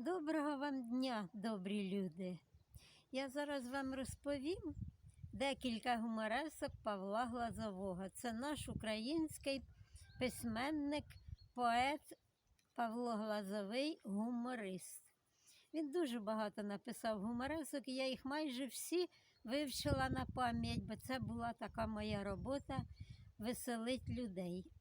Доброго вам дня, добрі люди. Я зараз вам розповім декілька гуморесок Павла Глазового. Це наш український письменник, поет Павло Глазовий, гуморист. Він дуже багато написав гуморесок, і я їх майже всі вивчила на пам'ять, бо це була така моя робота веселить людей.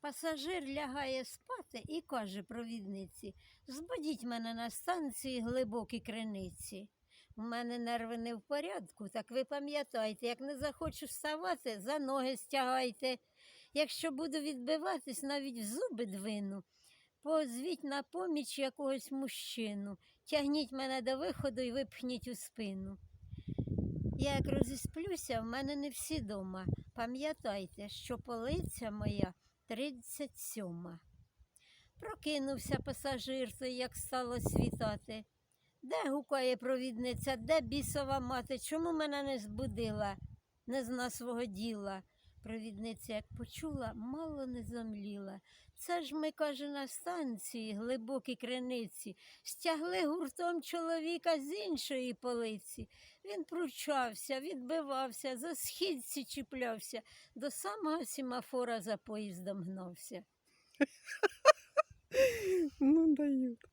Пасажир лягає спати і каже провідниці: збудіть мене на станції глибокі криниці. У мене нерви не в порядку, так ви пам'ятайте, як не захочу вставати, за ноги стягайте. Якщо буду відбиватись, навіть в зуби двину. Позвіть на поміч якогось мужчину, тягніть мене до виходу і випхніть у спину. Я як розісплюся, в мене не всі дома. Пам'ятайте, що полиця моя 37. Прокинувся пасажир, той, як стало світати. Де гукає провідниця, де бісова мати? Чому мене не збудила? Не зна свого діла. Провідниця, як почула, мало не зомліла. Це ж ми, каже, на станції, глибокі криниці, стягли гуртом чоловіка з іншої полиці. Він пручався, відбивався, за східці чіплявся, до самого сімафора за поїздом гнався. Ну, дают.